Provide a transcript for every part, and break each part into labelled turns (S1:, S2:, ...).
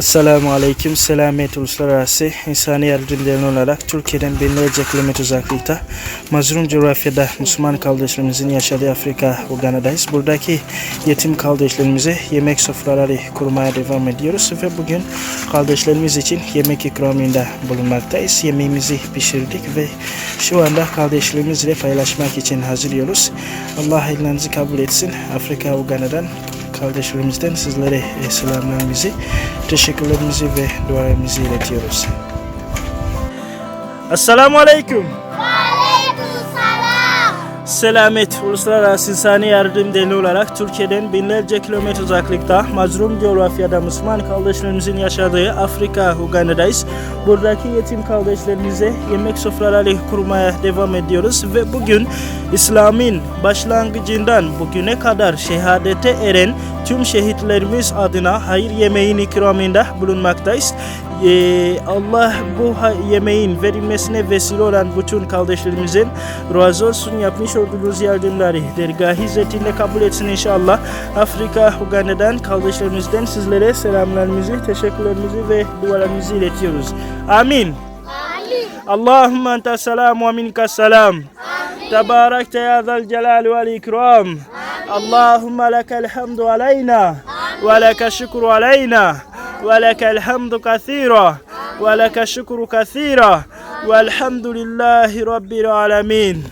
S1: Esselamu Aleyküm. Selamet Uluslararası İnsani Yardım Derneği olarak Türkiye'den binlerce kilometre uzaklıkta mazlum coğrafyada Müslüman kardeşlerimizin yaşadığı Afrika Uganda'dayız. Buradaki yetim kardeşlerimize yemek sofraları kurmaya devam ediyoruz ve bugün kardeşlerimiz için yemek ikramında bulunmaktayız. Yemeğimizi pişirdik ve şu anda kardeşlerimizle paylaşmak için hazırlıyoruz. Allah ellerinizi kabul etsin. Afrika Uganda'dan kardeşlerimizden sizlere e, selamlarımızı, teşekkürlerimizi ve dualarımızı iletiyoruz. Esselamu Aleyküm. Selamet Uluslararası İnsani Yardım Derneği olarak Türkiye'den binlerce kilometre uzaklıkta mazlum coğrafyada Müslüman kardeşlerimizin yaşadığı Afrika Uganda'dayız. Buradaki yetim kardeşlerimize yemek sofraları kurmaya devam ediyoruz ve bugün İslam'ın başlangıcından bugüne kadar şehadete eren tüm şehitlerimiz adına hayır yemeğin ikramında bulunmaktayız. Ee, Allah bu yemeğin verilmesine vesile olan bütün kardeşlerimizin razı olsun yapmış olduğunuz yardımları dergah izzetinde kabul etsin inşallah. Afrika Uganda'dan kardeşlerimizden sizlere selamlarımızı, teşekkürlerimizi ve dualarımızı iletiyoruz. Amin. Allahümme ente selam ve minke selam. Tebarekte ya zel celal vel ikram. Allahümme lekel hamdu aleyna ve leke lekel hamdu kathira. Ve leke şükru kathira. Velhamdülillahi rabbil alemin.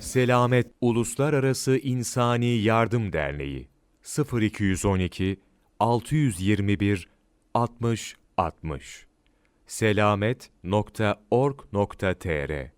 S2: Selamet Uluslararası İnsani Yardım Derneği. 0212 621 60 60 selamet.org.tr